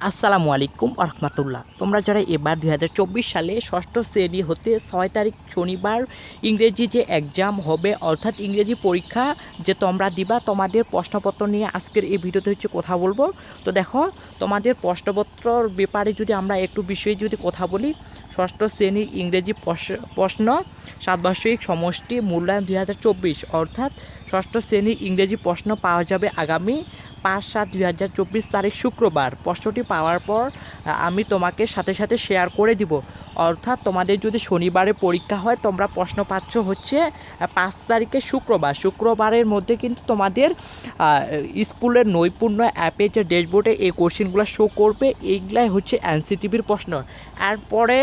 আসসালামু আলাইকুম রহমতুল্লাহ। তোমরা যারা এবার দু হাজার চব্বিশ সালে ষষ্ঠ শ্রেণি হতে ছয় তারিখ শনিবার ইংরেজি যে এক্সাম হবে, অর্থাৎ ইংরেজি পরীক্ষা যে তোমরা দিবা, তোমাদের প্রশ্নপত্র নিয়ে আজকের এই ভিডিওতে হচ্ছে কথা বলব। তো দেখো, তোমাদের প্রশ্নপত্রর ব্যাপারে যদি আমরা একটু বিষয়ে যদি কথা বলি, ষষ্ঠ শ্রেণির ইংরেজি প্রশ- প্রশ্ন সাতবার্ষিক সমষ্টি মূল্যায়ন দুই হাজার চব্বিশ, অর্থাৎ ষষ্ঠ শ্রেণির ইংরেজি প্রশ্ন পাওয়া যাবে আগামী পাঁচ সাত দুই হাজার চব্বিশ তারিখ শুক্রবার। প্রশ্নটি পাওয়ার পর আমি তোমাকে সাথে সাথে শেয়ার করে দিব। অর্থাৎ তোমাদের যদি শনিবারে পরীক্ষা হয়, তোমরা প্রশ্ন পাচ্ছ হচ্ছে পাঁচ তারিখে শুক্রবার। শুক্রবারের মধ্যে কিন্তু তোমাদের স্কুলের নৈপুণ্য অ্যাপে যে ড্যাশবোর্ডে এই কোশ্চেনগুলো শো করবে, এইগুলাই হচ্ছে এনসিটিভির প্রশ্ন। এরপরে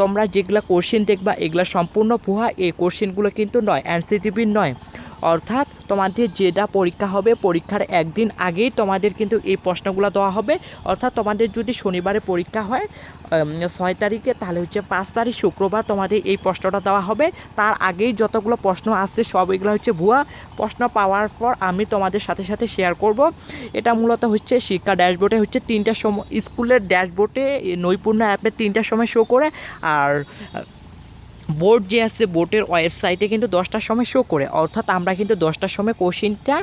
তোমরা যেগুলো কোশ্চেন দেখবা, এগুলো সম্পূর্ণ ভুয়া, এই কোশ্চেনগুলো কিন্তু নয়, এনসিটিভির নয়। অর্থাৎ তোমাদের যেটা পরীক্ষা হবে, পরীক্ষার একদিন আগেই তোমাদের কিন্তু এই প্রশ্নগুলো দেওয়া হবে। অর্থাৎ তোমাদের যদি শনিবারে পরীক্ষা হয় ছয় তারিখে, তাহলে হচ্ছে পাঁচ তারিখ শুক্রবার তোমাদের এই প্রশ্নটা দেওয়া হবে। তার আগেই যতগুলো প্রশ্ন আসছে, সব এগুলো হচ্ছে ভুয়া। প্রশ্ন পাওয়ার পর আমি তোমাদের সাথে সাথে শেয়ার করব। এটা মূলত হচ্ছে শিক্ষা ড্যাশবোর্ডে হচ্ছে তিনটার সময়, স্কুলের ড্যাশবোর্ডে নৈপুণ্য অ্যাপে তিনটার সময় শো করে। আর বোর্ড যে আছে, বোর্ডের ওয়েবসাইটে কিন্তু দশটার সময় শো করে। অর্থাৎ আমরা কিন্তু দশটার সময় কোশ্চিনটা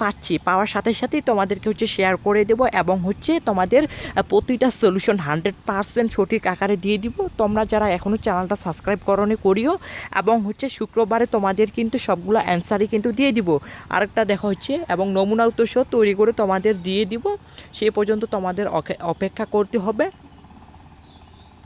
পাচ্ছি। পাওয়ার সাথে সাথেই তোমাদেরকে হচ্ছে শেয়ার করে দেব এবং হচ্ছে তোমাদের প্রতিটা সলিউশন হান্ড্রেড পারসেন্ট সঠিক আকারে দিয়ে দিব। তোমরা যারা এখনও চ্যানেলটা সাবস্ক্রাইব করনি, করিও এবং হচ্ছে শুক্রবারে তোমাদের কিন্তু সবগুলো অ্যান্সারই কিন্তু দিয়ে দিব। আরেকটা দেখা হচ্ছে, এবং নমুনা উত্তর তৈরি করে তোমাদের দিয়ে দিব। সে পর্যন্ত তোমাদের অপেক্ষা করতে হবে।